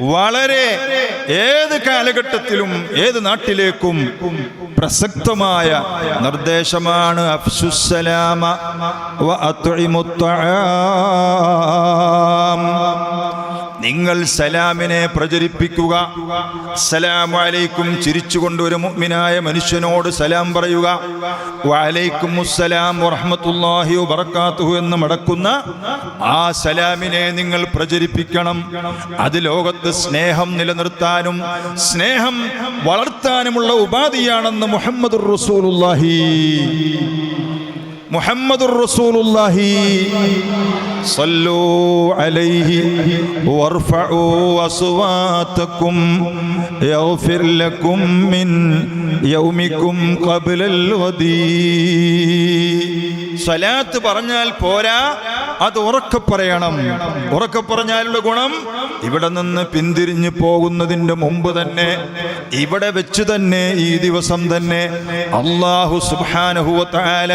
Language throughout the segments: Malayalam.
വളരെ ഏത് കാലഘട്ടത്തിലും ഏത് നാട്ടിലേക്കും പ്രസക്തമായ നിർദ്ദേശമാണ് അഫ്സുസലാമ. നിങ്ങൾ സലാമിനെ പ്രചരിപ്പിക്കുക. സലാമലൈക്കും ചിരിച്ചുകൊണ്ട് ഒരു മുഅ്മിനായ മനുഷ്യനോട് സലാം പറയുക. വാലൈക്കും അസ്സലാം വറഹ്മത്തുള്ളാഹി വബറകാതുഹു എന്ന് മടക്കുന്ന ആ സലാമിനെ നിങ്ങൾ പ്രചരിപ്പിക്കണം. അത് ലോകത്ത് സ്നേഹം നിലനിർത്താനും സ്നേഹം വളർത്താനുമുള്ള ഉപാധിയാണെന്ന് മുഹമ്മദ് റസൂലുള്ളാഹി. മുഹമ്മദുർ റസൂലുള്ളാഹി. സല്ലൂ അലൈഹി വർഫഉ അസ്വാതകും യഗ്ഫിർ ലക്കും മിൻ യൗമിക്കും ഖബ്ലൽ വദീ. സലാത്ത് പറഞ്ഞാൽ പോരാ അത് ഉറക്കെ പറയണം. ഉറക്കെ പറഞ്ഞാലുള്ള ഗുണം ഇവിടെ നിന്ന് പിന്തിരിഞ്ഞു പോകുന്നതിന്റെ മുമ്പ് തന്നെ ഇവിടെ വെച്ച് തന്നെ ഈ ദിവസം തന്നെ അള്ളാഹു സുബാനഹുവ താല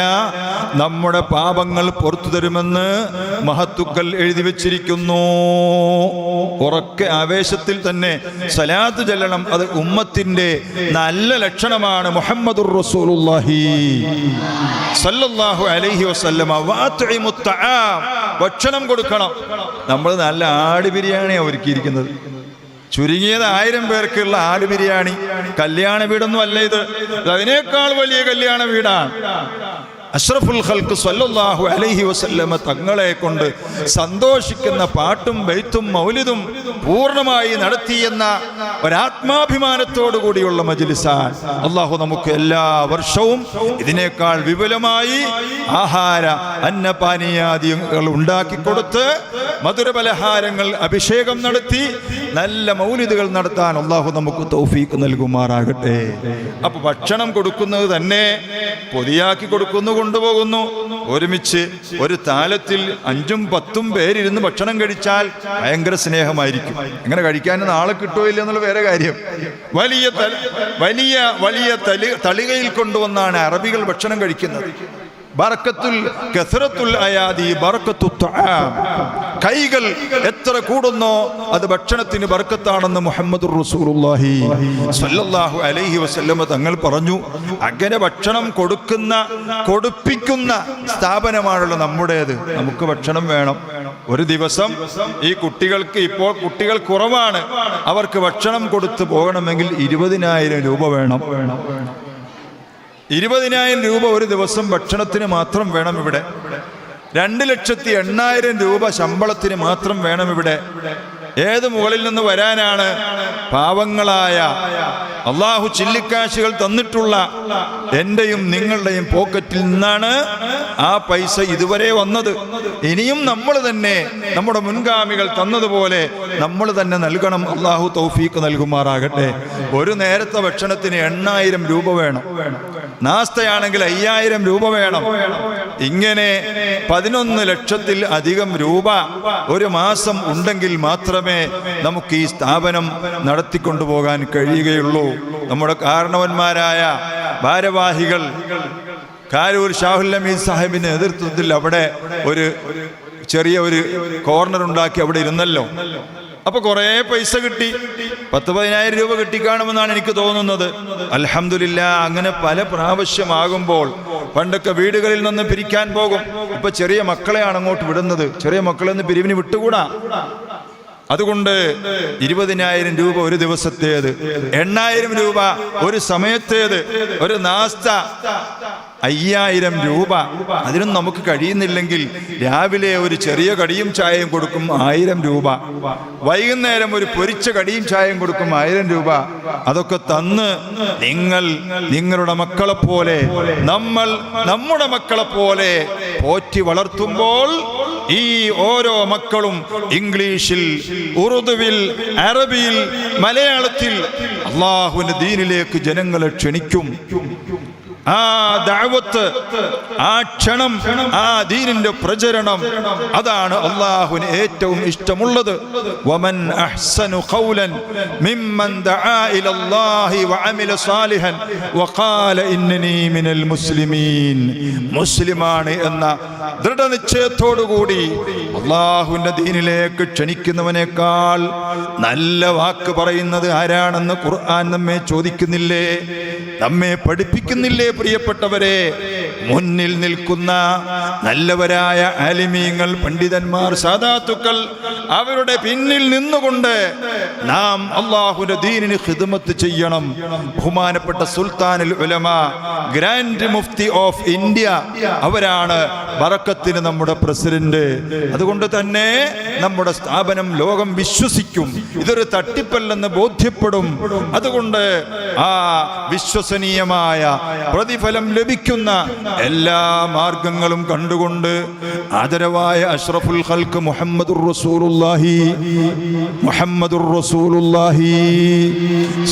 നമ്മുടെ പാപങ്ങൾ പുറത്തു തരുമെന്ന് മഹത്തുക്കൾ എഴുതി വെച്ചിരിക്കുന്നു. ഉറക്കെ ആവേശത്തിൽ തന്നെ സലാത്ത് ചെല്ലണം. അത് ഉമ്മത്തിന്റെ നല്ല ലക്ഷണമാണ് മുഹമ്മദുർ റസൂലുള്ളാഹി. അലൈഹി വസല്ലമ. ഭക്ഷണം കൊടുക്കണം. നമ്മൾ നല്ല ആട് ബിരിയാണിയാണ് ഒരുക്കിയിരിക്കുന്നത്. ചുരുങ്ങിയത് ആയിരം പേർക്കുള്ള ആട് ബിരിയാണി. കല്യാണ വീടൊന്നും അല്ല ഇത് അതിനേക്കാൾ വലിയ കല്യാണ വീടാണ്. അഷ്റഫുൽ ഖൽക്ക് സല്ലല്ലാഹു അലൈഹി വസല്ലമ തങ്ങളെ കൊണ്ട് സന്തോഷിക്കുന്ന പാട്ടും ബെയ്ത്തും മൗലിതും പൂർണമായി നടത്തിയെന്ന ഒരാത്മാഭിമാനത്തോടു കൂടിയുള്ള മജ്ലിസാൻ അള്ളാഹു നമുക്ക് എല്ലാ വർഷവും ഇതിനേക്കാൾ വിപുലമായി ആഹാര അന്നപാനീയാദികൾ ഉണ്ടാക്കി കൊടുത്ത് മധുരപലഹാരങ്ങൾ അഭിഷേകം നടത്തി നല്ല മൗലിദുകൾ നടത്താൻ അള്ളാഹു നമുക്ക് തൗഫീക്ക് നൽകുമാറാകട്ടെ. അപ്പൊ ഭക്ഷണം കൊടുക്കുന്നത് തന്നെ പൊതിയാക്കി കൊടുക്കുന്നു കൊണ്ടുപോകുന്നു. ഒരുമിച്ച് ഒരു താലത്തിൽ അഞ്ചും പത്തും പേരിരുന്ന് ഭക്ഷണം കഴിച്ചാൽ ഭയങ്കര സ്നേഹമായിരിക്കും. അങ്ങനെ കഴിക്കാൻ നാളെ കിട്ടുമോ ഇല്ല എന്നുള്ള വേറെ കാര്യം. വലിയ വലിയ വലിയ തളികയിൽ കൊണ്ടുവന്നാണ് അറബികൾ ഭക്ഷണം കഴിക്കുന്നത്. ബർക്കത്തുൽ കസറത്തുൽ അയാദി ബർക്കത്തു. കൈകൾ എത്ര കൂടുന്നോ അത് ഭക്ഷണത്തിന് ബർക്കത്താണെന്ന് മുഹമ്മദ് റസൂലുള്ളാഹി സ്വല്ലല്ലാഹു അലൈഹി വസല്ലമ തങ്ങൾ പറഞ്ഞു. അങ്ങനെ ഭക്ഷണം കൊടുക്കുന്ന കൊടുപ്പിക്കുന്ന സ്ഥാപനമാണല്ലോ നമ്മുടേത്. നമുക്ക് ഭക്ഷണം വേണം. ഒരു ദിവസം ഈ കുട്ടികൾക്ക് ഇപ്പോൾ കുട്ടികൾ കുറവാണ്. അവർക്ക് ഭക്ഷണം കൊടുത്തു പോകണമെങ്കിൽ ഇരുപതിനായിരം രൂപ വേണം. ഇരുപതിനായിരം രൂപ ഒരു ദിവസം ഭക്ഷണത്തിന് മാത്രം വേണം ഇവിടെ. രണ്ട് ലക്ഷത്തി എണ്ണായിരം രൂപ ശമ്പളത്തിന് മാത്രം വേണം ഇവിടെ. ഏത് മുകളിൽ നിന്ന് വരാനാണ് പാവങ്ങളായ അള്ളാഹു ചില്ലിക്കാശുകൾ തന്നിട്ടുള്ള എന്റെയും നിങ്ങളുടെയും പോക്കറ്റിൽ നിന്നാണ് ആ പൈസ ഇതുവരെ വന്നത്. ഇനിയും നമ്മൾ തന്നെ നമ്മുടെ മുൻഗാമികൾ തന്നതുപോലെ നമ്മൾ തന്നെ നൽകണം. അള്ളാഹു തൗഫീക്ക് നൽകുമാറാകട്ടെ. ഒരു നേരത്തെ ഭക്ഷണത്തിന് എണ്ണായിരം രൂപ വേണം. നാസ്തയാണെങ്കിൽ അയ്യായിരം രൂപ വേണം. ഇങ്ങനെ പതിനൊന്ന് ലക്ഷത്തിൽ അധികം രൂപ ഒരു മാസം ഉണ്ടെങ്കിൽ മാത്രമേ നമുക്ക് ഈ സ്ഥാപനം നടത്തിക്കൊണ്ടുപോകാൻ കഴിയുകയുള്ളൂ. നമ്മുടെ കാരണവന്മാരായ ഭാരവാഹികൾ കാരൂർ ഷാഹുൽ അമീദ് സാഹിബിന്റെ നേതൃത്വത്തിൽ അവിടെ ഒരു ചെറിയ ഒരു കോർണർ ഉണ്ടാക്കി അവിടെ ഇരുന്നല്ലോ. അപ്പൊ കുറേ പൈസ കിട്ടി. പത്ത് പതിനായിരം രൂപ കിട്ടിക്കാണുമെന്നാണ് എനിക്ക് തോന്നുന്നത്. അലഹമില്ല അങ്ങനെ പല പ്രാവശ്യമാകുമ്പോൾ പണ്ടൊക്കെ വീടുകളിൽ നിന്ന് പിരിക്കാൻ പോകും. ഇപ്പൊ ചെറിയ മക്കളെയാണ് അങ്ങോട്ട് വിടുന്നത്. ചെറിയ മക്കളെ ഒന്ന് പിരിവിന് വിട്ടുകൂടാ? അതുകൊണ്ട് ഇരുപതിനായിരം രൂപ ഒരു ദിവസത്തേത് എണ്ണായിരം രൂപ ഒരു സമയത്തേത് ഒരു നാസ്ത അയ്യായിരം രൂപ. അതിനും നമുക്ക് കഴിയുന്നില്ലെങ്കിൽ രാവിലെ ഒരു ചെറിയ കടിയും ചായയും കൊടുക്കും ആയിരം രൂപ. വൈകുന്നേരം ഒരു പൊരിച്ച കടിയും ചായയും കൊടുക്കും ആയിരം രൂപ. അതൊക്കെ തന്ന് നിങ്ങൾ നിങ്ങളുടെ മക്കളെ പോലെ നമ്മൾ നമ്മുടെ മക്കളെ പോലെ പോറ്റി വളർത്തുമ്പോൾ ഈ ഓരോ മക്കളും ഇംഗ്ലീഷിൽ ഉറുദുവിൽ അറബിയിൽ മലയാളത്തിൽ അള്ളാഹുവിന്റെ ദീനിലേക്ക് ജനങ്ങളെ ക്ഷണിക്കും. ആ ദാവത്ത് ആ ക്ഷണം ആ ദീനിന്റെ പ്രചരണം അതാണ് അള്ളാഹുവിന് ഏറ്റവും ഇഷ്ടമുള്ളത്. വമൻ അഹ്സനു ഖൗലൻ മിമ്മൻ ദആ ഇലല്ലാഹി വഅമില സാലിഹൻ വഖാല ഇന്നനി മിനൽ മുസ്ലിമീൻ. മുസ്ലിമാണ് എന്ന ദൃഢനിശ്ചയത്തോടുകൂടി അള്ളാഹുവിന്റെ ദീനിലേക്ക് ക്ഷണിക്കുന്നവനേക്കാൾ നല്ല വാക്ക് പറയുന്നത് ആരാണെന്ന് ഖുർആൻ നമ്മെ ചോദിക്കുന്നില്ലേ? നമ്മെ പഠിപ്പിക്കുന്നില്ലേ പ്രിയപ്പെട്ടവരെ മുന്നിൽ നിൽക്കുന്ന നല്ലവരായ ആലിമീങ്ങൾ പണ്ഡിതന്മാർ സാധാത്തുക്കൾ അവരുടെ പിന്നിൽ നിന്നുകൊണ്ട് നാം അള്ളാഹുന്റെ ദീനിന് ഹിദമത്ത് ചെയ്യണം. ബഹുമാനപ്പെട്ട സുൽത്താനിൽ ഉലമ ഗ്രാൻഡ് മുഫ്തി ഓഫ് ഇന്ത്യ അവരാണ് ബറക്കത്തിന് നമ്മുടെ പ്രസിഡന്റ്. അതുകൊണ്ട് തന്നെ നമ്മുടെ സ്ഥാപനം ലോകം വിശ്വസിക്കും. ഇതൊരു തട്ടിപ്പല്ലെന്ന് ബോധ്യപ്പെടും. അതുകൊണ്ട് ആ വിശ്വസനീയമായ പ്രതിഫലം ലഭിക്കുന്ന എല്ലാ മാർഗങ്ങളും കണ്ടുകൊണ്ട് ആദരവായ അഷ്റഫുൽ ഖൽക്ക് മുഹമ്മദുർ റസൂലുള്ളാഹി മുഹമ്മദുർ റസൂലുള്ളാഹി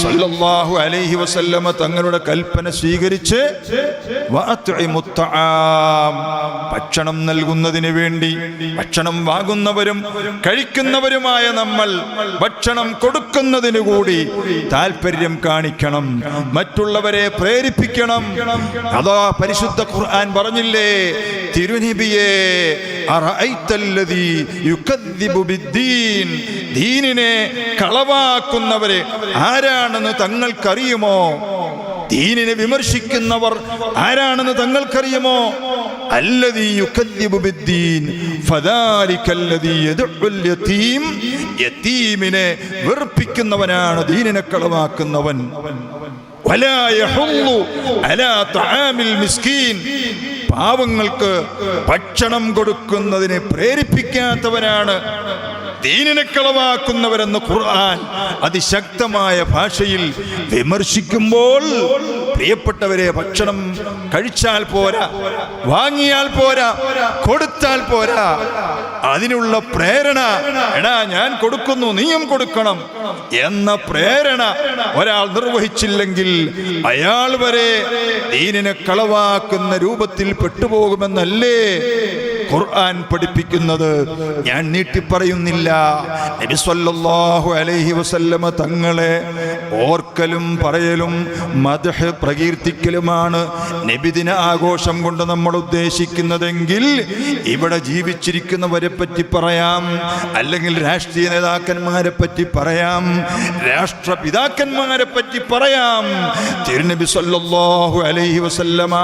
സല്ലല്ലാഹു അലൈഹി വസല്ലമ തങ്ങളുടെ കൽപ്പന സ്വീകരിച്ച് ഭക്ഷണം നൽകുന്നതിന് വേണ്ടി ഭക്ഷണം വാങ്ങുന്നവരും കഴിക്കുന്നവരുമായ നമ്മൾ ഭക്ഷണം കൊടുക്കുന്നതിന് കൂടി താല്പര്യം കാണിക്കണം. മറ്റുള്ളവരെ പ്രേരിപ്പിക്കണം. അതാ പരിശുദ്ധ ഖുർആൻ പറഞ്ഞില്ലേ? തിരുനബിയെ ദീനിനെ കളവാക്കുന്നവരെ ആരാണെന്ന് തങ്ങൾക്കറിയുമോ? ദീനിനെ വിമർശിക്കുന്നവർ ആരാണെന്ന് തങ്ങൾക്കറിയുമോ? യതീമിനെ വെറുപ്പിക്കുന്നവനാണ് ദീനിനെ കളവാക്കുന്നവൻ. പാവങ്ങൾക്ക് ഭക്ഷണം കൊടുക്കുന്നതിനെ പ്രേരിപ്പിക്കാത്തവനാണ്. ദീനിനെ കളവാക്കുന്നവരെന്ന് ഖുർആൻ അതിശക്തമായ ഭാഷയിൽ വിമർശിക്കുമ്പോൾ പ്രിയപ്പെട്ടവരെ ഭക്ഷണം കഴിച്ചാൽ പോരാ വാങ്ങിയാൽ പോരാ കൊടുത്താൽ പോരാ അതിനുള്ള പ്രേരണ എടാ ഞാൻ കൊടുക്കുന്നു നീയും കൊടുക്കണം എന്ന പ്രേരണ ഒരാൾ നിർവഹിച്ചില്ലെങ്കിൽ അയാൾ വരെ ദീനിനെ കളവാക്കുന്ന രൂപത്തിൽ പെട്ടുപോകുമെന്നല്ലേ ഖുർആൻ പഠിപ്പിക്കുന്നത്? ഞാൻ നീട്ടി പറയുന്നില്ല നബി സല്ലല്ലാഹു അലൈഹി വസല്ലമ തങ്ങളെ ഓർക്കലും പറയലും മദ്ഹ് പ്രകീർത്തിക്കലുമാണ് നബിദിന ആഘോഷം കൊണ്ട് നമ്മൾ ഉദ്ദേശിക്കുന്നതെങ്കിൽ ഇവിടെ ജീവിച്ചിരിക്കുന്നവരെ പറ്റി പറയാം. അല്ലെങ്കിൽ രാഷ്ട്രീയ നേതാക്കന്മാരെ പറ്റി പറയാം. രാഷ്ട്രപിതാക്കന്മാരെ പറ്റി പറയാം. തിരുനബി സല്ലല്ലാഹു അലൈഹി വസല്ലമ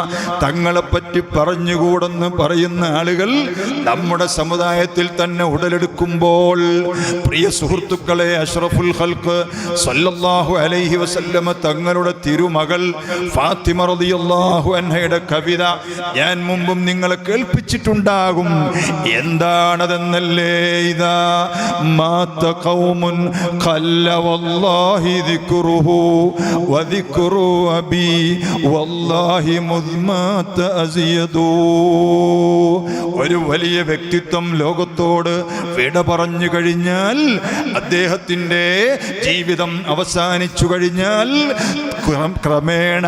തങ്ങളെ പറ്റി പറഞ്ഞുകൂടെന്ന് പറയുന്ന ആളുകൾ നമ്മുടെ സമുദായത്തിൽ തന്നെ ഉടലെടുക്കുമ്പോൾ പ്രിയ സുഹൃത്തുക്കളെ അഷ്റഫുൽ ഖൽക്ക് സല്ലല്ലാഹു അലൈഹി വസല്ലമ തങ്ങളുടെ തിരുമകൾ ഫാത്തിമ റളിയല്ലാഹു അൻഹയുടെ കവിത ഞാൻ മുമ്പും നിങ്ങളെ കേൾപ്പിച്ചിട്ടുണ്ടാകും. എന്താണതെന്നല്ലേ ഇതാ? മാത്ത ഖൗമുൻ ഖല്ല വല്ലാഹി ദിക്റുഹു വദിക്റു അബി വല്ലാഹി മുദ്മാത അസിയദു. ഒരു വലിയ വ്യക്തിത്വം ലോകത്തോട് വിട പറഞ്ഞു കഴിഞ്ഞാൽ അദ്ദേഹത്തിന്റെ ജീവിതം അവസാനിച്ചു കഴിഞ്ഞാൽ ക്രമേണ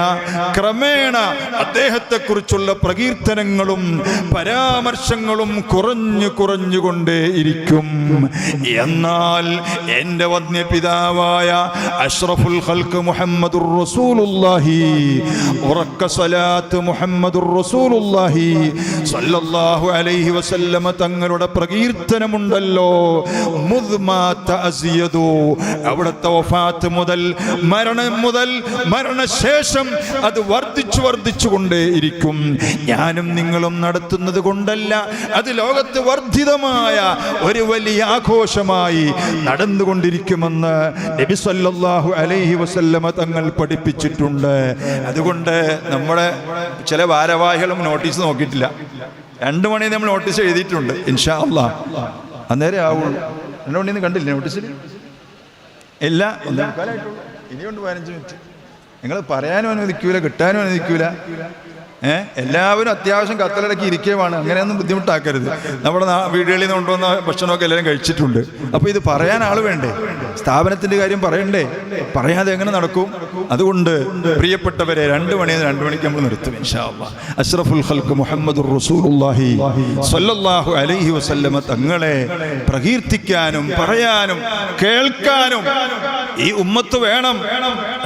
ക്രമേണ അദ്ദേഹത്തെക്കുറിച്ചുള്ള പ്രകീർത്തനങ്ങളും പരാമർശങ്ങളും കുറഞ്ഞു കുറഞ്ഞുകൊണ്ടേ ഇരിക്കും എന്നാൽ എന്റെ വന്യപിതാവായ അഷ്റഫുൽ ഹൽക്ക് മുഹമ്മദുർ റസൂലുല്ലാഹി ഉറക്ക സലാത്ത് മുഹമ്മദുർ റസൂലുല്ലാഹി സല്ലല്ലാഹു അലൈഹി വസല്ലമ തങ്ങളുടെ പ്രകീർത്തനമുണ്ടല്ലോ. അവിടുത്തെ വഫാത്ത് മുതൽ മരണം മുതൽ മരണശേഷം അത് വർദ്ധിച്ചു വർദ്ധിച്ചു കൊണ്ടേയിരിക്കും ഞാനും നിങ്ങളും നടത്തുന്നത് കൊണ്ടല്ല അത് ലോകത്ത് വർദ്ധിതമായ ഒരു വലിയ ആഘോഷമായി നടന്നുകൊണ്ടിരിക്കുമെന്ന് നബി സല്ലല്ലാഹു അലൈഹി വസല്ലമ തങ്ങൾ പഠിപ്പിച്ചിട്ടുണ്ട്. അതുകൊണ്ട് നമ്മുടെ ചില ഭാരവാഹികളും നോട്ടീസ് നോക്കിയിട്ടില്ല. രണ്ടു മണി നമ്മൾ നോട്ടീസ് എഴുതിയിട്ടുണ്ട് ഇൻഷാ അല്ലാ അന്നേരം ആവുള്ളൂ രണ്ട് മണിന്ന് കണ്ടില്ലേ നോട്ടീസിൽ ഇല്ല. ഇനിയുണ്ട് പതിനഞ്ച് മിനിറ്റ്. നിങ്ങൾ പറയാനും അനുവദിക്കൂല കിട്ടാനും അനുവദിക്കൂല. ഏ? എല്ലാവരും അത്യാവശ്യം കത്തലടക്കി ഇരിക്കുകയാണ് അങ്ങനെയൊന്നും ബുദ്ധിമുട്ടാക്കരുത്. നമ്മുടെ വീടുകളിൽ നിന്ന് കൊണ്ടുവന്ന ഭക്ഷണമൊക്കെ എല്ലാവരും കഴിച്ചിട്ടുണ്ട്. അപ്പോൾ ഇത് പറയാൻ ആൾ വേണ്ടേ? സ്ഥാപനത്തിന്റെ കാര്യം പറയണ്ടേ? പറയാതെ എങ്ങനെ നടക്കും? അതുകൊണ്ട് പ്രിയപ്പെട്ടവരെ രണ്ട് മണിന്ന് രണ്ട് മണിക്ക് നമ്മൾ നിർത്തും. അഷ്റഫുൽ ഹൽക്ക് മുഹമ്മദ് റസൂലുള്ളാഹി സ്വല്ലല്ലാഹു അലൈഹി വസല്ലമ തങ്ങളെ പ്രകീർത്തിക്കാനും പറയാനും കേൾക്കാനും ഈ ഉമ്മത്ത് വേണം.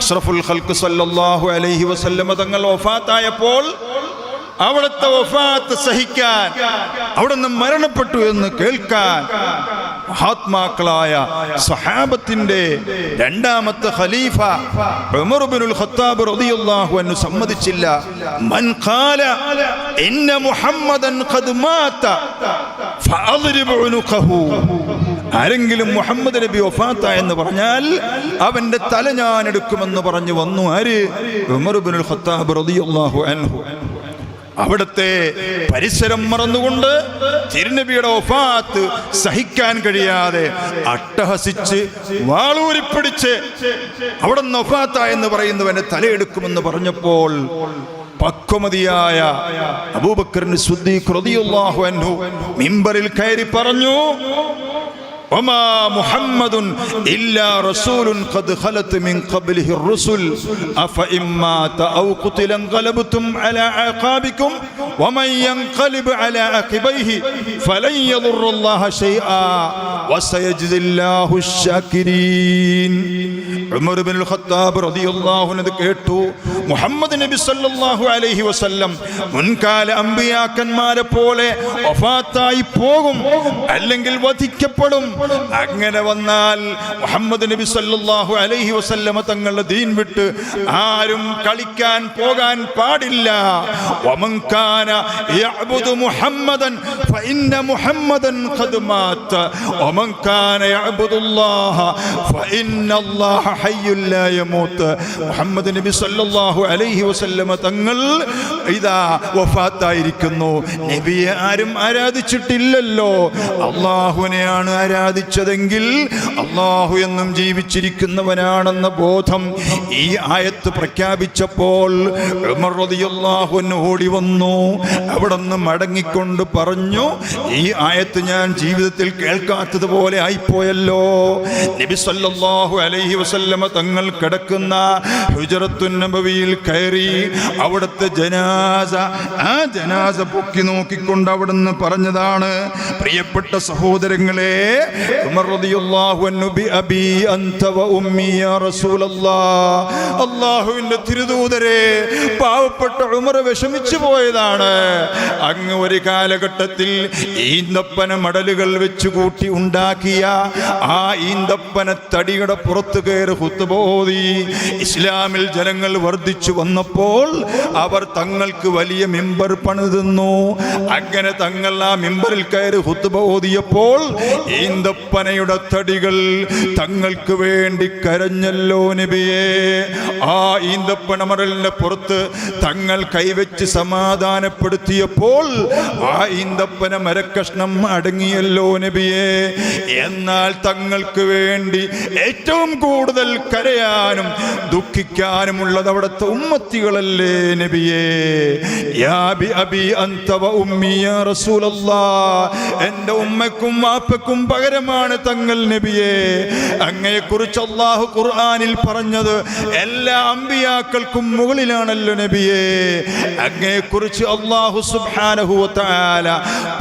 അഷ്റഫുൽ ഹൽക്ക് സ്വല്ലല്ലാഹു അലൈഹി വസല്ലമ തങ്ങൾ വഫാത്തായപ്പോൾ അവിടുത്തെ വഫാത്ത് സഹിക്കാൻ അവിടുന്ന് മരണപ്പെട്ടു എന്ന് കേൾക്കാൻ മഹാത്മാക്കളായ സഹാബത്തിന്റെ രണ്ടാമത്തെ ഖലീഫ ഉമർ ഇബ്നുൽ ഖത്താബ് റളിയല്ലാഹു അൻഹു സമ്മതിച്ചില്ല. മൻ ഖാല ഇന്ന മുഹമ്മദൻ ഖദ് മാത ഫഅദ്രിബ് ഉനുഖഹു. ആരെങ്കിലും മുഹമ്മദ് നബി വഫാത്ത എന്ന് പറഞ്ഞാൽ അവന്റെ തല ഞാൻ എടുക്കുമെന്ന് പറഞ്ഞു വന്നു ആര്? ഉമർബിനുൽ ഖത്താബ് റളിയല്ലാഹു അൻഹു. അവിടുത്തെ പരിസരം മറന്നുകൊണ്ട് തിരുനബിയുടെ ഒഫാത്ത് സഹിക്കാൻ കഴിയാതെ അട്ടഹസിച്ച് വാളൂരിപ്പിടിച്ച് അവിടെ നിന്ന് ഒഫാത്ത എന്ന് പറയുന്നവനെ തലയെടുക്കുമെന്ന് പറഞ്ഞപ്പോൾ പക്വമതിയായ അബൂബക്കറിന് ശുദ്ധി അൻഹു മിമ്പറിൽ കയറി പറഞ്ഞു وما محمد إلا رسول قد خلت من قبله الرسل أفإن مات أو قتل انقلبتم على عقابكم ومن ينقلب على عقبيه فلن يضر الله شيئا وسيجزي الله الشاكرين ഉമർ ബിൻ ഖത്താബ് റളിയല്ലാഹു അൻഹു കേട്ടു മുഹമ്മദ് നബി സല്ലല്ലാഹു അലൈഹി വസല്ലം മുൻകാല അമ്പിയാക്കന്മാരെ പോലെ വഫാത്തായി പോകും അല്ലെങ്കിൽ വധിക്കപ്പെടും അങ്ങനെ വന്നാൽ മുഹമ്മദ് നബി സല്ലല്ലാഹു അലൈഹി വസല്ലമ തങ്ങളുടെ ദീൻ വിട്ട് ആരും കളിക്കാൻ പോകാൻ പാടില്ല. വമൻ കാന യഅബുദു മുഹമ്മദൻ ഫഇന്ന മുഹമ്മദൻ ഖദ് മാത വമൻ കാന യഅബുദുല്ലാഹ ഫഇന്ന അല്ലാഹ യമൂത്ത്. മുഹമ്മദ് നബി സല്ലല്ലാഹു അലൈഹി വസല്ലമ തങ്ങൾ ഇതാ വഫാത്തായിരിക്കുന്നു. നബിയെ ആരും ആരാധിച്ചിട്ടില്ലല്ലോ. അള്ളാഹുവിനെയാണ് ആരാധിച്ചതെങ്കിൽ അള്ളാഹു എന്നും ജീവിച്ചിരിക്കുന്നവനാണെന്ന ബോധം ഈ ആയത്ത് പ്രഖ്യാപിച്ചപ്പോൾ ഓടി വന്നു. അവിടെ നിന്ന് മടങ്ങിക്കൊണ്ട് പറഞ്ഞു ഈ ആയത്ത് ഞാൻ ജീവിതത്തിൽ കേൾക്കാത്തതുപോലെ ആയിപ്പോയല്ലോ. നബി സല്ലല്ലാഹു അലൈഹി വസല്ലമ തങ്ങൾ കിടക്കുന്ന ഹുജറത്തുൻ നബവിയിൽ കയറി അവിടുത്തെ ജനാസ ആ ജനാസ പൊക്കി നോക്കിക്കൊണ്ട് അവിടുന്ന് പറഞ്ഞതാണ് പ്രിയപ്പെട്ട സഹോദരങ്ങളെ അല്ലാഹുവിന്റെ തിരുദൂതരെ പാവപ്പെട്ട ഉമർ വിഷമിച്ചു പോയതാണ്. അങ്ങ് ഒരു കാലഘട്ടത്തിൽ ഈന്തപ്പന മടലുകൾ വെച്ച് കൂട്ടി ഉണ്ടാക്കിയ ആ ഈന്തപ്പന തടിയുടെ പുറത്തു കയറി ഹുത്തുബോധി ഇസ്ലാമിൽ ജനങ്ങൾ വർദ്ധിച്ചു വന്നപ്പോൾ അവർ തങ്ങൾക്ക് വലിയ മിമ്പർ പണിതുന്നു. അങ്ങനെ തങ്ങൾ ആ മിമ്പറിൽ കയറി ഹുത്തുബ ഓതിയപ്പോൾ ഈന്തപ്പനയുടെ തടികൾ തങ്ങൾക്ക് വേണ്ടി കരഞ്ഞല്ലോ നബിയെ. ആ ഈന്തപ്പന മറലിന്റെ പുറത്ത് തങ്ങൾ കൈവച്ച് സമാധാനപ്പെടുത്തിയപ്പോൾ ആ ഈന്തപ്പന മരക്കഷ്ണം അടങ്ങിയല്ലോ നബിയെ. എന്നാൽ തങ്ങൾക്ക് വേണ്ടി ഏറ്റവും കൂടുതൽ കരയാനും ദുഃഖിക്കാനുമുള്ളത് അവിടുത്തെ ഉമ്മത്തികളല്ലേ നബിയേ? റസൂലല്ലാ ഉമ്മക്കും വാപ്പക്കും പകരമാണ് തങ്ങൾ നബിയെ. അങ്ങയെക്കുറിച്ച് അള്ളാഹു ഖുർആാനിൽ പറഞ്ഞത് എല്ലാ അമ്പിയാക്കൾക്കും മുകളിലാണല്ലോ നബിയെ. അങ്ങയെക്കുറിച്ച് അള്ളാഹു സുബ്ഹാനഹു വ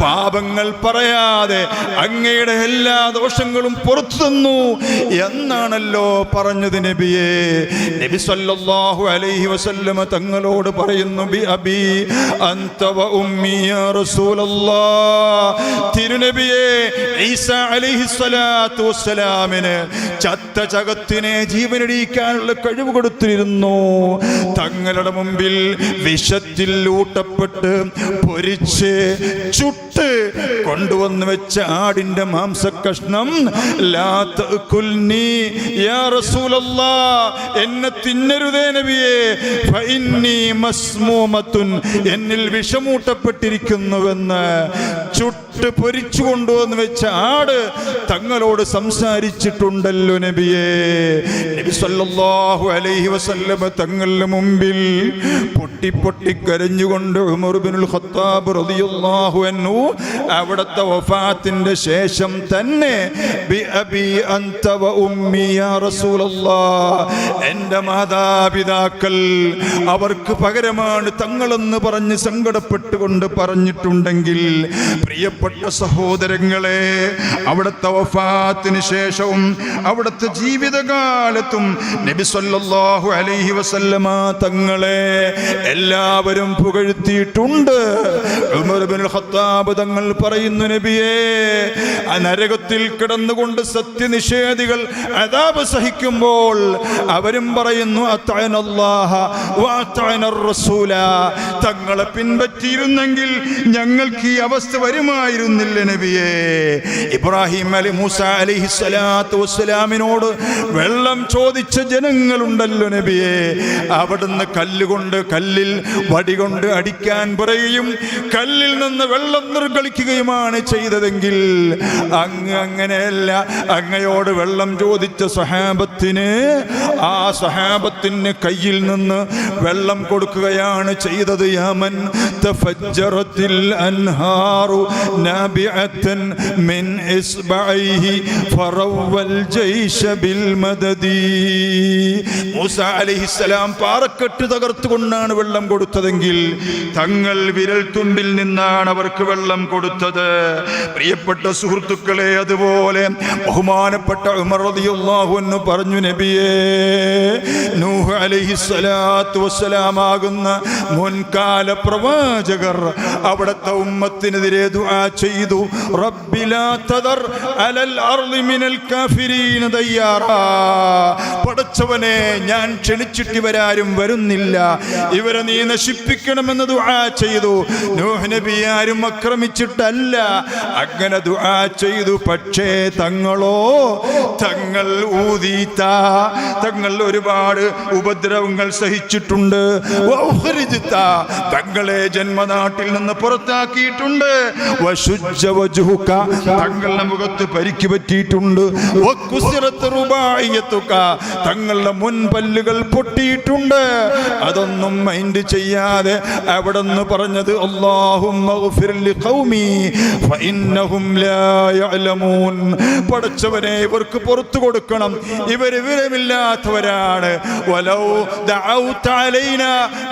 പാപങ്ങൾ പറയാതെ അങ്ങയുടെ എല്ലാ ദോഷങ്ങളും പുറത്തു തന്നു എന്നാണല്ലോ പറഞ്ഞത് നബിയേ. നബി സല്ലല്ലാഹു അലൈഹി വസല്ലമ തങ്ങളോട് പറയുന്നു ബി അബി അൻത വ ഉമ്മി യാ തിരുനബിയെ ഈസ അലൈഹി സ്വലാത്തു വസ്സലാമിന് ചത്ത ചകത്തിനെ ജീവനടിക്കാനുള്ള കഴിവ് കൊടുത്തിരുന്നു. തങ്ങളുടെ മുമ്പിൽ വിഷത്തിൽ ഊട്ടപ്പെട്ട് പൊരിച്ച് ചുട്ട് കൊണ്ടുവന്ന് വെച്ച ആടിന്റെ റസൂലല്ലാ എന്നെ തിന്നരുതേ എന്നിൽ വിഷമൂട്ടപ്പെട്ടിരിക്കുന്നുവെന്ന് ചുട്ട് പൊരിച്ചു കൊണ്ടുവന്ന് വെച്ച ആട് തങ്ങളോട് സംസാരിച്ചിട്ടുണ്ടല്ലോ നബിയെ. നബി സല്ലല്ലാഹു അലൈഹി വസല്ലമ തങ്ങളുടെ മുമ്പിൽ പൊട്ടി പൊട്ടി കരഞ്ഞുകൊണ്ട് ഉമർ ഖത്താബ് റളിയല്ലാഹു അൻഹു അവിടുത്തെ വഫാത്തിന്റെ ശേഷം തന്നെ ബി അൻത വ മാതാപിതാക്കൾ അവർക്ക് പകരമാണ് തങ്ങളെന്ന് പറഞ്ഞ് സങ്കടപ്പെട്ടുകൊണ്ട് പറഞ്ഞിട്ടുണ്ടെങ്കിൽ പ്രിയപ്പെട്ട സഹോദരങ്ങളെ അവിടുത്തെ വഫാത്തിന് ശേഷവും അവിടുത്തെ ജീവിതകാലത്തും നബി സല്ലല്ലാഹു അലൈഹി വസല്ലമ തങ്ങളെ എല്ലാവരും പുകഴ്ത്തിയിട്ടുണ്ട്. ഉമർ ബിൻ ഖത്താബ് തങ്ങൾ പറയുന്നു നബിയെ നരകത്തിൽ കിടന്നുകൊണ്ട് സത്യനിഷേധികൾ അതാപ് സഹിക്കുമ്പോൾ അവരും പറയുന്നു തങ്ങളെ പിൻപറ്റിയിരുന്നെങ്കിൽ ഞങ്ങൾക്ക് ഈ അവസ്ഥ വരുമായിരുന്നില്ല നബിയെ. ഇബ്രാഹിം അലി മൂസ അലിഹി സ്വലാത്തു വസ്സലാമിനോട് വെള്ളം ചോദിച്ച ജനങ്ങളുണ്ടല്ലോ നബിയെ. അവിടുന്ന് കല്ലുകൊണ്ട് കല്ലിൽ വടികൊണ്ട് അടിക്കാൻ പറയുകയും കല്ലിൽ നിന്ന് വെള്ളം നിർഗളിക്കുകയുമാണ് ചെയ്തതെങ്കിൽ അങ്ങ് അങ്ങനെയല്ല. അങ്ങയോട് വെള്ളം ചോദിച്ച സഹാബത്തിന് ആ സഹാബത്തിന് കയ്യിൽ നിന്ന് വെള്ളം കൊടുക്കുകയാണ് ചെയ്തത്. യമൻ തഫജ്ജറത്തിൽ അൻഹാറു നാബിഅത്തൻ മിൻ إصبعيه ഫറവൽ الجيش മദദി മൂസ അലൈഹിസ്സലാം പാറക്കെട്ട് തകർത്തുകൊണ്ടാണ് വെള്ളം കൊടുത്തതെങ്കിൽ തങ്ങൾ വിരൽ തുമ്പിൽ നിന്നാണ് അവർക്ക് വെള്ളം കൊടുത്തത്. പ്രിയപ്പെട്ട സുഹൃത്തുക്കളെ അതുപോലെ ബഹുമാനപ്പെട്ട ഉമർ റളിയല്ലാഹു അൻഹു പറഞ്ഞു നബിയേ നൂഹ് അലൈഹിസ്സലാത്തു വസ്സലാമാകുന്ന മുൻകാല പ്രവാചകർ അവിടുത്തെ ഉമ്മത്തിനെതിരെ ദുആ ചെയ്തു. റബ്ബിലാ തദർ അലൽ അർളി മിനൽ കാഫിരീന ദയ്യാറ. പടച്ചവനെ ഞാൻ ക്ഷണിച്ചിട്ട് ഇവരാരും വരുന്നില്ല. ഇവരെ നീ നശിപ്പിക്കണമെന്ന് ദുആ ചെയ്തു. നൂഹ് നബി ആരും ആക്രമിച്ചിട്ടല്ല. അങ്ങനെ ദുആ ചെയ്തു. പക്ഷേ തങ്ങളോ തങ്ങൾ ഊതീത്ത. തങ്ങൾ ഒരുപാട് ഉപദ്രവങ്ങൾ സഹിച്ചിട്ടുണ്ട്. തങ്ങളെ ജന്മനാട്ടിൽ നിന്ന് പുറത്താക്കിയിട്ടുണ്ട്. തങ്ങളുടെ മുഖത്ത് പരിക്ക് പറ്റിയിട്ടുണ്ട്. തങ്ങളുടെ മുൻപല്ലുകൾ പൊട്ടിയിട്ടുണ്ട്. അതൊന്നും മൈൻഡ് ചെയ്യാതെ അവിടെ നിന്ന് പറഞ്ഞത് പടച്ചവനെ ഇവർക്ക് പുറത്തു കൊടുക്കണം. ഇവർ വിവരമില്ലാത്തവരാണ്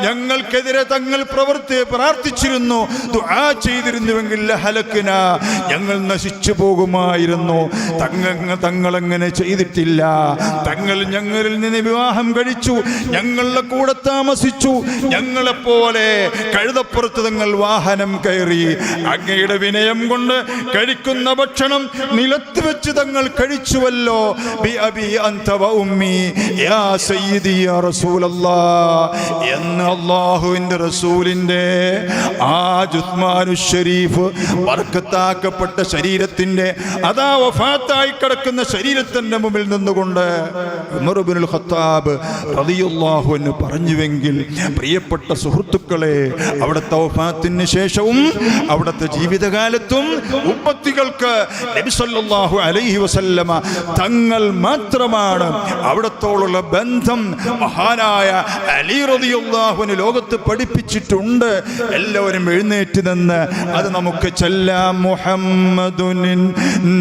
ഞങ്ങൾക്കെതിരെ തങ്ങൾ പ്രവർത്തി പ്രാർത്ഥിച്ചിരുന്നു ദുആ ചെയ്തിരുന്നുവെങ്കിൽ ഹലക്കിന ഞങ്ങൾ നശിച്ചു പോകുമായിരുന്നു. തങ്ങൾ തങ്ങളങ്ങനെ ചെയ്തിട്ടില്ല. തങ്ങൾ ഞങ്ങളിൽ നിന്ന് വിവാഹം കഴിച്ചു. ഞങ്ങളുടെ കൂടെ താമസിച്ചു. ഞങ്ങളെപ്പോലെ കഴുതപ്പുറത്ത് തങ്ങൾ വാഹനം കയറി അങ്ങയുടെ വിനയം കൊണ്ട് കഴിക്കുന്ന ഭക്ഷണം നിലത്ത് വെച്ച് തങ്ങൾ കഴിച്ചുവല്ലോ. എന്ന് അള്ളാഹുവിന്റെ റസൂലിന്റെ ആ ജുസ്മാനു ഷരീഫ് വർക്കത്താക്കപ്പെട്ട ശരീരത്തിന്റെ അതാ വഫാത്തായി കിടക്കുന്ന ശരീരത്തിന്റെ മുമ്പിൽ നിന്നുകൊണ്ട് ഖത്താബ് പറഞ്ഞുവെങ്കിൽ പ്രിയപ്പെട്ട സുഹൃത്തുക്കളെ അവിടുത്തെ വഫാത്തിന് ശേഷവും അവിടുത്തെ ജീവിതകാലത്തും ഉപ്പത്തികൾക്ക് നബി സല്ലല്ലാഹു അലൈഹി വസല്ലമ തങ്ങൾ മാത്രമാണ് അവിടത്തോടുള്ള ബന്ധം മഹാനായ അലി റളിയല്ലാഹുവിന് ലോകത്ത് പഠിപ്പിച്ചിട്ടുണ്ട്. എല്ലാവരും എഴുന്നേറ്റ് നിന്ന് അത് നമുക്ക് ചെല്ലാം മുഹമ്മദുൻ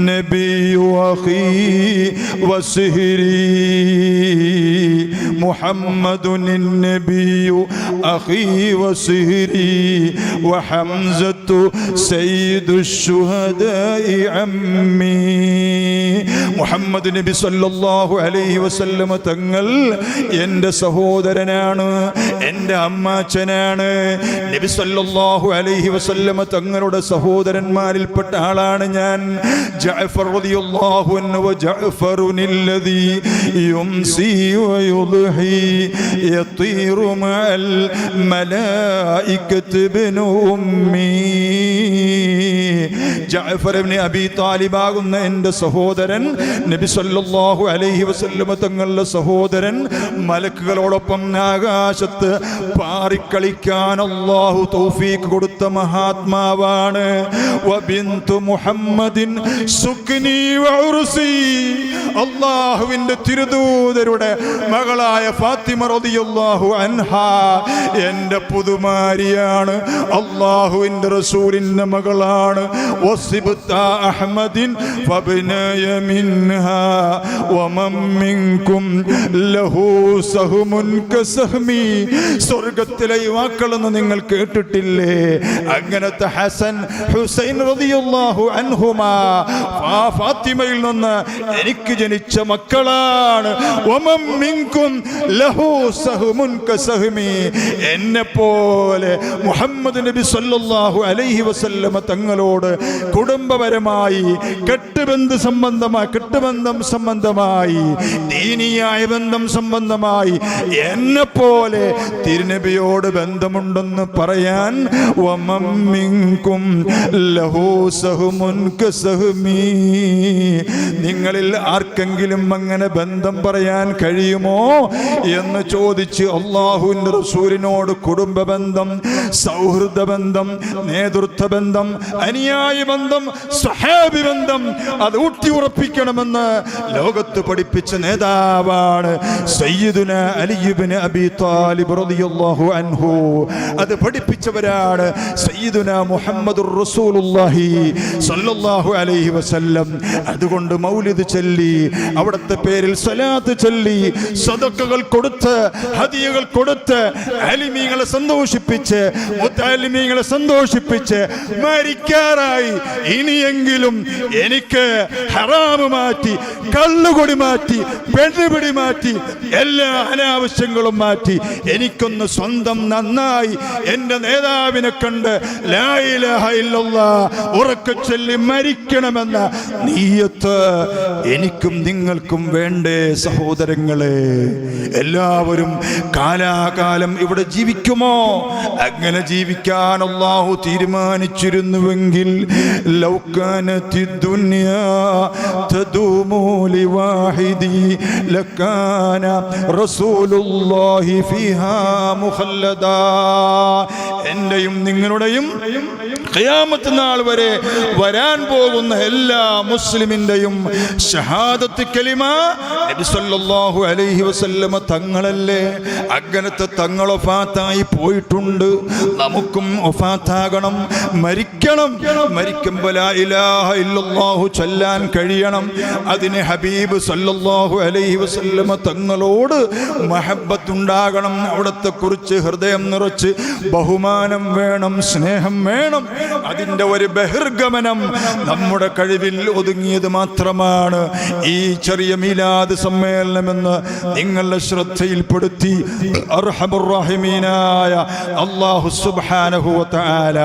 നബിയു അഖീ وسهري محمد النبي أخي وسهري وحمزة سيد الشهداء عمي മുഹമ്മദ് നബി സല്ലല്ലാഹു അലൈഹി വസല്ലമ തങ്ങൾ എൻ്റെ സഹോദരനാണ് എൻ്റെ അമ്മാച്ചനാണ് നബി സല്ലല്ലാഹു അലൈഹി വസല്ലമ തങ്ങളുടെ സഹോദരന്മാരിൽപ്പെട്ട ആളാണ് ഞാൻ. ജഅഫർ റളിയല്ലാഹു അൻഹു ജഅഫറുനില്ലദി യുംസി വയുദ്ഹി യതീറു മഅൽ മലായികത്ത് ഇബ്നു ഉമ്മി. ജഅഫർ ഇബ്നു അബി താലിബ് ആകുന്ന എന്റെ സഹോദരൻ നബി സല്ലല്ലാഹു അലൈഹി വസല്ലമ തങ്ങളുടെ സഹോദരൻ മലക്കുകളോടൊപ്പം ആകാശത്ത് പാറിക്കളിക്കാൻ അല്ലാഹു തൗഫീഖ് കൊടുത്ത മഹാത്മാവാണ്. മുഹമ്മദിൻ അള്ളാഹുവിന്റെ തിരുദൂതരുടെ മകളായ ഫാത്തിമ റളിയല്ലാഹു അൻഹ എന്റെ പുതുമാരിയാണ്. അള്ളാഹുവിന്റെ റസൂലിന്റെ മകളാണ്. കസഹ്മി സ്വർഗത്തിലെ യുവാക്കളെന്ന് നിങ്ങൾ കേട്ടിട്ടില്ലേ? അങ്ങനത്തെ ഹസൻ ഹുസൈൻ റളിയല്ലാഹു അൻഹുമാ. ഫാത്തിമയിൽ നിന്ന് എനിക്ക് ജനിച്ച മക്കളാണ്. വമൻ മിൻകും ലഹു സഹ്മുൻ കസഹ്മി എന്നെ പോലെ മുഹമ്മദ് നബി സല്ലല്ലാഹു അലൈഹി വസല്ലമ തങ്ങളോട് കുടുംബപരമായി കെട്ടുബന്ധ സംബന്ധമായി കെട്ടുബന്ധം സംബന്ധമായി ദീനിയായ ബന്ധം സംബന്ധമായി എന്നെ പോലെ തിരുനബിയോട് ബന്ധമുണ്ടെന്ന് പറയാൻ നിങ്ങളിൽ ആർക്കെങ്കിലും അങ്ങനെ ബന്ധം പറയാൻ കഴിയുമോ എന്ന് ചോദിച്ച് അള്ളാഹുവിന്റെ റസൂലിനോട് കുടുംബ ബന്ധം സൗഹൃദ ബന്ധം നേതൃത്വ ബന്ധം അനുയായി ബന്ധം സഹാബി ബന്ധം അത് ഊട്ടി ഉറപ്പിക്കണമെന്ന് ലോകത്ത് പഠിപ്പിച്ച നേതാവാണ് അലിയുബിന് അബി താലിബ് റളിയല്ലാഹു അൻഹു. അത് പഠിപ്പിച്ചവരാണ് സയ്യിദുന മുഹമ്മദുർ റസൂലുള്ളാഹി സല്ലല്ലാഹു അലൈഹി വസല്ലം. അതുകൊണ്ട് മൗലിദ് ചൊല്ലി അവിടുത്തെ പേരിൽ സലാത്ത് ചൊല്ലി സദക്കകൾ കൊടുത്ത് ഹദിയകൾ കൊടുത്ത് അലിമീങ്ങളെ സന്തോഷിപ്പിച്ച് മുത്താലിമീങ്ങളെ സന്തോഷിപ്പിച്ച് മരിക്കാറായി. ഇനിയെങ്കിലും എനിക്ക് ഹറാമ് മാറ്റി കള്ളുകൊടി മാറ്റി പെണ്ണുപിടി മാറ്റി എല്ലാ അനാവശ്യങ്ങളും മാറ്റി എനിക്കൊന്ന് സ്വന്തം നന്നായി എന്റെ നേതാവിനെ കണ്ട് ഉറക്കെ ചൊല്ലി മരിക്കണമെന്ന നീയത്ത് എനിക്കും നിങ്ങൾക്കും വേണ്ടേ സഹോദരങ്ങളെ. എല്ലാവരും കാലാകാലം ഇവിടെ ജീവിക്കുമോ? അങ്ങനെ ജീവിക്കാൻ അള്ളാഹു തീരുമാനിച്ചിരുന്നുവെങ്കിൽ ലൗകാനത്തി ദുനിയാ തദൂമു ലിവാഹിദി ലക്കാന റസൂലുള്ളാഹി ഫീഹാ മുഖല്ലദാ. എന്റെയും നിങ്ങളുടെയും ഖിയാമത്ത് നാൾ വരെ വരാൻ പോകുന്ന എല്ലാ മുസ്ലിമിന്റെയും ഷഹാദത്ത് കലിമ നബി സല്ലല്ലാഹു അലൈഹി വസല്ലമ തങ്ങളല്ലേ. അങ്ങനത്തെ തങ്ങൾ ഒഫാത്തായി പോയിട്ടുണ്ട്. നമുക്കും ഒഫാത്താകണം മരിക്കണം. മരിക്കുമ്പോൾ ഇലാഹ ഇല്ലല്ലാഹു ചൊല്ലാൻ കഴിയണം. അതിന് ഹബീബ് സല്ലല്ലാഹു അലൈഹി വസല്ലമ തങ്ങളോട് മഹബത്തുണ്ടാകണം. അവിടത്തെ കുറിച്ച് ഹൃദയം നിറച്ച് ബഹുമാനം വേണം സ്നേഹം വേണം. അതിന്റെ ഒരു ബഹിർഗമനം നമ്മുടെ കഴിവിൽ ഒതുങ്ങിയത് മാത്രമാണ്. ഈ ചെറിയ മീലാദ് സമ്മേളനമെന്ന് നിങ്ങളുടെ ശ്രദ്ധയിൽപ്പെടുത്തി. അർഹമുറാഹിമീനായ അള്ളാഹു സുബാനഹുല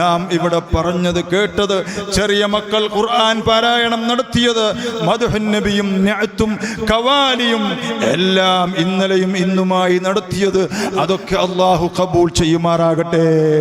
നാം ഇവിടെ പറഞ്ഞത് കേട്ടത് ചെറിയ മക്കൾ ഖുർആൻ പാരായണം നടത്തിയത് മധുഹൻ നബിയും ഞഅത്തും കവാലിയും എല്ലാം ഇന്നലെയും ഇന്നുമായി നടത്തിയത്. അതൊക്കെ അള്ളാഹു കബൂൾ ചെയ്യുമാറാകട്ടെ. பாட்டு